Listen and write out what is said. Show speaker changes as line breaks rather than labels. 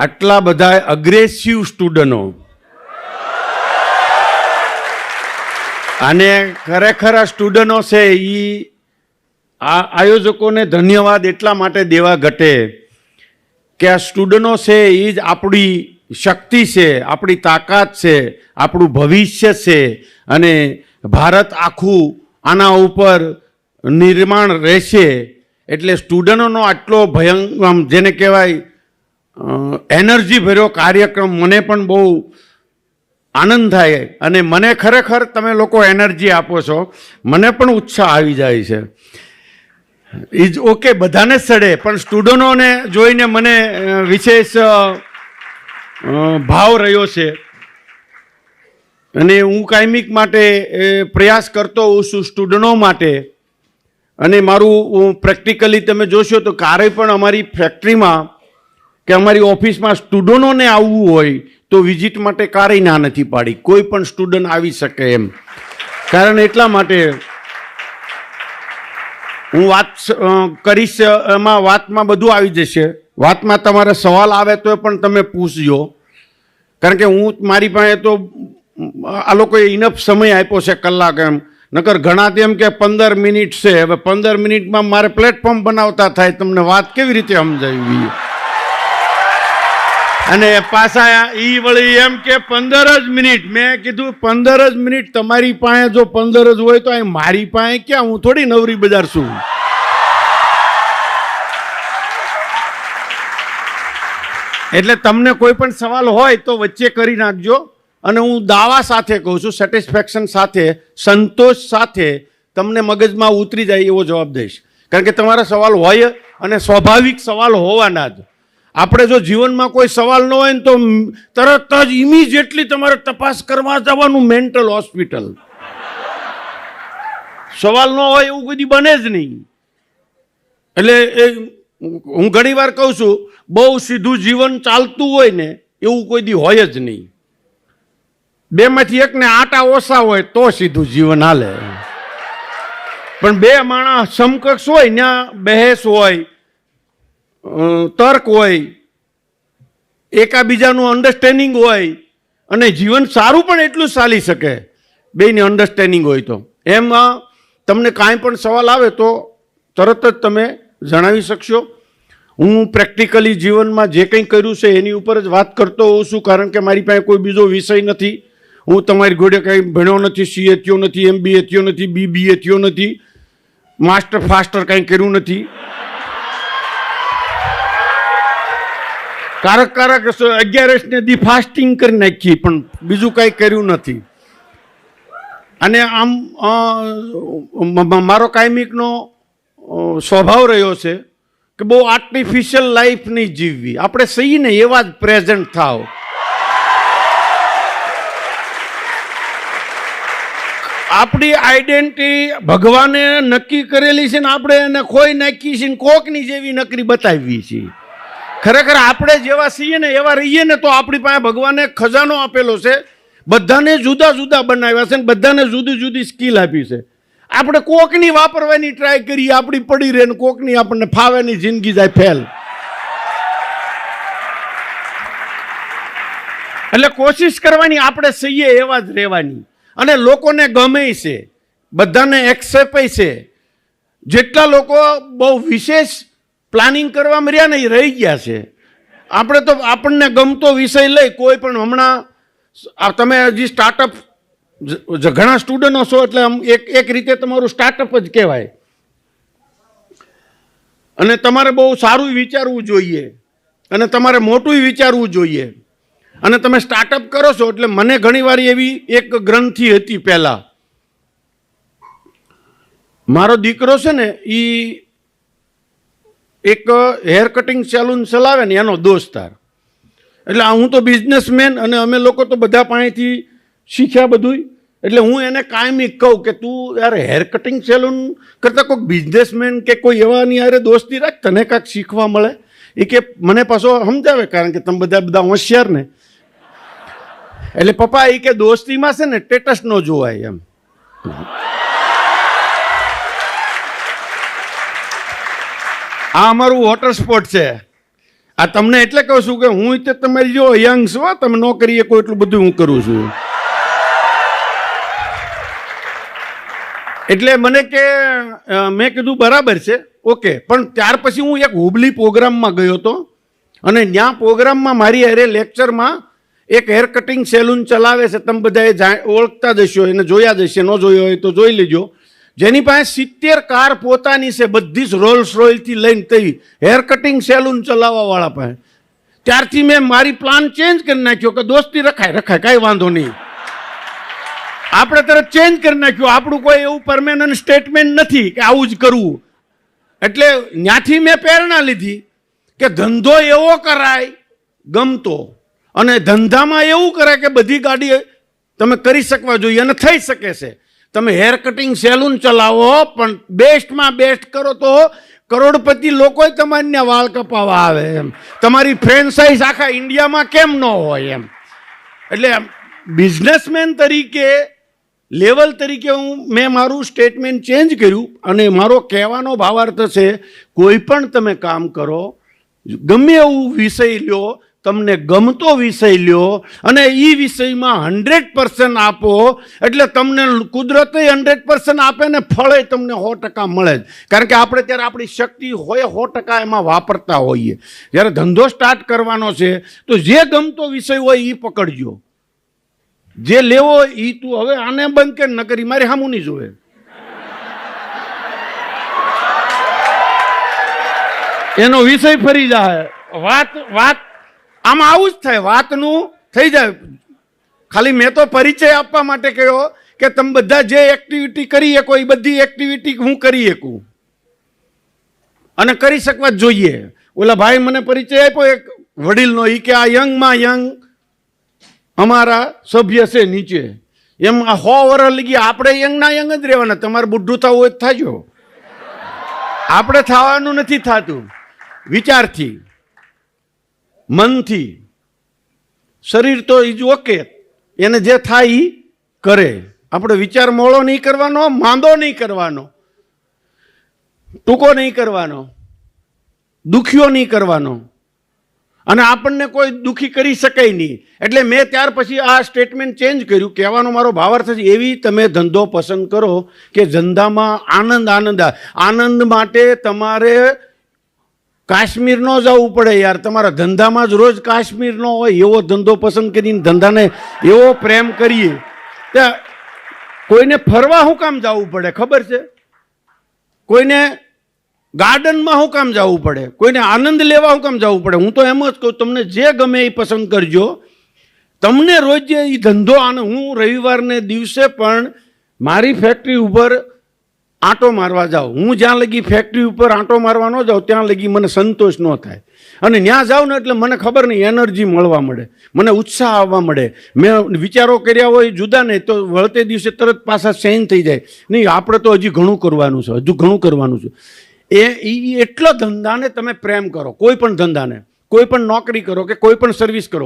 આટલા બધા અગ્રેસિવ સ્ટુડન્ટો અને ખરેખર આ સ્ટુડન્ટો છે એ આ આયોજકોને ધન્યવાદ એટલા માટે દેવા ઘટે કે આ સ્ટુડન્ટો છે એ જ આપણી શક્તિ છે, આપણી તાકાત છે, આપણું ભવિષ્ય છે અને ભારત આખું આના ઉપર નિર્માણ રહેશે. એટલે સ્ટુડન્ટોનો આટલો ભયંકર જેને કહેવાય એનર્જી ભર્યો કાર્યક્રમ મને પણ બહુ આનંદ થાય અને મને ખરેખર તમે લોકો એનર્જી આપો છો, મને પણ ઉત્સાહ આવી જાય છે. ઇઝ ઓકે બધાને સડે, પણ સ્ટુડન્ટોને જોઈને મને વિશેષ ભાવ રહ્યો છે. અને હું કાયમિક માટે પ્રયાસ કરતો હોઉં છું સ્ટુડન્ટો માટે. અને મારું પ્રેક્ટિકલી તમે જોશો તો ક્યારેય પણ અમારી ફેક્ટરીમાં કે અમારી ઓફિસમાં સ્ટુડન્ટોને આવવું હોય તો વિઝિટ માટે ક્યારેય ના નથી પાડી. કોઈ પણ સ્ટુડન્ટ આવી શકે એમ. કારણ એટલા માટે હું વાત કરીશ, એમાં વાતમાં બધું આવી જશે. વાતમાં તમારે સવાલ આવે તો પણ તમે પૂછજો. કારણ કે હું મારી પાસે તો, આ લોકોએ ઇનફ સમય આપ્યો છે કલાક એમ. નકર ઘણા તેમ કે પંદર મિનિટ છે. હવે પંદર મિનિટમાં મારે પ્લેટફોર્મ બનાવતા થાય. તમને વાત કેવી રીતે સમજાવવી અને પાછા એ વળી એમ કે પંદર જ મિનિટ. મેં કીધું, પંદર જ મિનિટ તમારી પાસે જો પંદર જ હોય તો અહીં મારી પાસે ક્યાં? હું થોડી નવરી બજાર છું એટલે તમને કોઈ પણ સવાલ હોય તો વચ્ચે કરી નાખજો. અને હું દાવા સાથે કહું છું સેટિસ્ફેક્શન સાથે, સંતોષ સાથે તમને મગજમાં ઉતરી જાય એવો જવાબ દઈશ. કારણ કે તમારા સવાલ હોય અને સ્વાભાવિક સવાલ હોવાના જ. આપણે જો જીવનમાં કોઈ સવાલ ન હોય ને તો તરત જ ઇમિજિએટલી તમારે તપાસ કરવા જવાનું મેન્ટલ હોસ્પિટલ. સવાલ ન હોય એવું કદી બને જ નહીં. એટલે એ, હું ઘણી વાર કહું છું, બહુ સીધું જીવન ચાલતું હોય ને, એવું કોઈ દી હોય જ નહીં. બેમાંથી એકને આટા ઓછા હોય તો સીધું જીવન હાલે. પણ બે માણસ સમકક્ષ હોય ત્યાં બહેસ હોય તર્ક હોય, એકાબીજાનું અન્ડરસ્ટેન્ડિંગ હોય, અને જીવન સારું પણ એટલું ચાલી શકે. બેની અન્ડરસ્ટેન્ડિંગ હોય તો. એમાં તમને કાંઈ પણ સવાલ આવે તો તરત જ તમે જણાવી શકશો. હું પ્રેક્ટિકલી જીવનમાં જે કંઈ કર્યું છે એની ઉપર જ વાત કરતો હોઉં છું, કારણ કે મારી પાસે કોઈ બીજો વિષય નથી. હું તમારી ઘોડે કંઈ ભણ્યો નથી સીએ થયો નથી એમ બીએ થયો નથી બીબીએ થયો નથી માસ્ટર ફાસ્ટર કંઈ કર્યું નથી. કારક કારક અગિયારસને દી ફાસ્ટિંગ કરી નાખી પણ બીજું કાંઈ કર્યું નથી. અને આમ મારો કાયમિકનો સ્વભાવ રહ્યો છે કે બહુ આર્ટિફિશિયલ લાઈફ નહીં જીવવી. આપણે સહી ને એવા જ પ્રેઝન્ટ થાવ. આપણી આઈડેન્ટિટી ભગવાને નક્કી કરેલી છે ને આપણે એને ખોઈ નાખી છે ને કોકની જેવી નકરી બતાવી છે. ખરેખર આપણે જેવા છીએ ને એવા રહીએ ને તો આપણી પાસે ભગવાને ખજાનો આપેલો છે. બધાને જુદા જુદા બનાવ્યા છે ને બધાને જુદી જુદી સ્કિલ આપી છે. આપણે કોકની વાપરવાની ટ્રાય કરીએ આપણી પડી રહે ને કોકની આપણને ફાવેની જિંદગી જાય ફેલ. એટલે કોશિશ કરવાની આપણે સહીએ એવા જ રહેવાની. અને લોકોને ગમે છે. બધાને એક્સેપ્ટ છે. જેટલા લોકો બહુ વિશેષ પ્લાનિંગ કરવામાં રહ્યા ને એ રહી ગયા છે. આપણે તો આપણને ગમતો વિષય લઈ કોઈ પણ હમણાં તમે હજી સ્ટાર્ટઅપ ઘણા સ્ટુડન્ટો છો એટલે એક એક રીતે તમારું સ્ટાર્ટઅપ જ કહેવાય. અને તમારે બહુ સારું વિચારવું જોઈએ. અને તમારે મોટું વિચારવું જોઈએ. અને તમે સ્ટાર્ટઅપ કરો છો એટલે મને ઘણીવાર એવી એક ગ્રંથિ હતી પહેલાં. મારો દીકરો છે ને એ એક હેર કટિંગ સેલૂન ચલાવે ને એનો દોસ્તાર એટલે હું તો બિઝનેસમેન અને અમે લોકો તો બધા પાસેથી શીખ્યા બધું એટલે હું એને કાયમી કહું કે તું યાર હેર કટિંગ સેલૂન કરતાં કોઈક બિઝનેસમેન કે કોઈ એવાની યારે દોસ્તી રાખ, તને કાંઈક શીખવા મળે. એ કે મને પાછો સમજાવે કારણ કે તમે બધા બધા હોશિયાર ને. એટલે પપ્પા એ કે દોસ્તીમાં છે ને ટેટસ ન જોવાય એમ. આ અમારું વોટર સ્પોર્ટ છે. આ તમને એટલે કહું છું કે હું તે તમે જો યંગ છો, તમે ન કરી શકો એટલું બધું હું કરું છું. એટલે મને કે મેં કીધું બરાબર છે, ઓકે. પણ ત્યાર પછી હું એક હુબલી પ્રોગ્રામમાં ગયો હતો અને ત્યાં પ્રોગ્રામમાં મારી અરે લેક્ચરમાં એક હેર કટિંગ સેલૂન ચલાવે છે. તમે બધાએ ઓળખતા જ હશો, એને જોયા જ હશે, ન જોયો હોય તો જોઈ લેજો. જેની પાસે સિત્તેર કાર પોતાની છે, બધી જ રોલ્સ રોયલથી લઈને તઈ હેર કટિંગ સેલૂન ચલાવવાવાળા પાસે. ત્યારથી મેં મારી પ્લાન ચેન્જ કરી નાખ્યો કે દોસ્તી રખાય રખાય, કાંઈ વાંધો નહીં. આપણે તરત ચેન્જ કરી નાખ્યું. આપણું કોઈ એવું પરમેનન્ટ સ્ટેટમેન્ટ નથી કે આવું જ કરવું. એટલે ત્યાંથી મેં પ્રેરણા લીધી કે ધંધો એવો કરાય ગમતો અને ધંધામાં એવું કરાય કે બધી ગાડી તમે કરી શકવા જોઈએ અને થઈ શકે છે. તમે હેર કટિંગ સેલૂન ચલાવો, પણ બેસ્ટમાં બેસ્ટ કરો તો કરોડપતિ લોકોય તમારી ત્યાં વાળ કપાવા આવે એમ. તમારી ફ્રેન્ચાઇઝ આખા ઇન્ડિયામાં કેમ ન હોય એમ. એટલે બિઝનેસમેન તરીકે લેવલ તરીકે હું, મેં મારું સ્ટેટમેન્ટ ચેન્જ કર્યું અને મારો કહેવાનો ભાવાર્થ છે, કોઈ પણ તમે કામ કરો, ગમે એવું વિષય લ્યો તમને ગમતો વિષય લ્યો અને એ વિષયમાં હંડ્રેડ પર્સન્ટ આપો, એટલે તમને કુદરતે હંડ્રેડ પર્સન્ટ આપે ને ફળે તમને સો ટકા મળે જ. કારણ કે આપણે ત્યારે આપણી શક્તિ હોય સો ટકા એમાં વાપરતા હોઈએ. જ્યારે ધંધો સ્ટાર્ટ કરવાનો છે, તો જે ગમતો વિષય હોય એ પકડજો. જે લેવો એ તું હવે આને બંધ કે ન કરી મારી સામું નહીં જોવે. એનો વિષય ફરી જાય. વાત વાત આમાં આવું જ થાય, વાતનું થઈ જાય. ખાલી મેં તો પરિચય આપવા માટે કહ્યો કે તમે બધા જે એક્ટિવિટી કરી શકો, એ બધી એક્ટિવિટી હું કરી શકું. અને કરી શકવા જોઈએ. ઓલા ભાઈ મને પરિચય આપ્યો, એક વડીલનો એ કે આ યંગમાં યંગ અમારા સભ્ય છે નીચે. એમ આ સો વર્ષ લગી આપણે યંગના યંગ જ રહેવાના. તમારે બુઢું થવું હોય જ થાજો. આપણે થવાનું નથી થતું. વિચારથી. મનથી. શરીર તો એ ઓકે. એને જે થાય એ કરે. આપણે વિચાર મોળો નહીં કરવાનો, માંદો નહીં કરવાનો, ટૂંકો નહીં કરવાનો, દુખ્યો નહીં કરવાનો. અને આપણને કોઈ દુખી કરી શકાય નહીં. એટલે મેં ત્યાર પછી આ સ્ટેટમેન્ટ ચેન્જ કર્યું. કહેવાનો મારો ભાવાર્થ છે, એવી તમે ધંધો પસંદ કરો કે ધંધામાં આનંદ આનંદ આનંદ માટે તમારે કાશ્મીર ન જવું પડે યાર. તમારા ધંધામાં જ રોજ કાશ્મીર ન હોય, એવો ધંધો પસંદ કરીને ધંધાને એવો પ્રેમ કરીએ. ત્યાં કોઈને ફરવા શું કામ જવું પડે, ખબર છે? કોઈને ગાર્ડનમાં શું કામ જવું પડે, કોઈને આનંદ લેવા શું કામ જવું પડે. હું તો એમ જ કહું, તમને જે ગમે એ પસંદ કરજો. તમને રોજ એ ધંધો આને, હું રવિવારને દિવસે પણ મારી ફેક્ટરી ઉપર આંટો મારવા જાઉં હું જ્યાં લગી ફેક્ટરી ઉપર આંટો મારવા ન જાઉં, ત્યાં લગી મને સંતોષ ન થાય. અને ત્યાં જાઉં ને એટલે મને ખબર નહીં, એનર્જી મળવા મળે. મને ઉત્સાહ આવવા મળે. મેં વિચારો કર્યા હોય જુદા નહીં તો વળતે દિવસે તરત પાછા ચેન્જ થઈ જાય. નહીં, આપણે તો હજી ઘણું કરવાનું છે, હજુ ઘણું કરવાનું છે. એ એટલો ધંધાને તમે પ્રેમ કરો, કોઈ પણ ધંધાને. કોઈ પણ નોકરી કરો કે કોઈ પણ સર્વિસ કરો.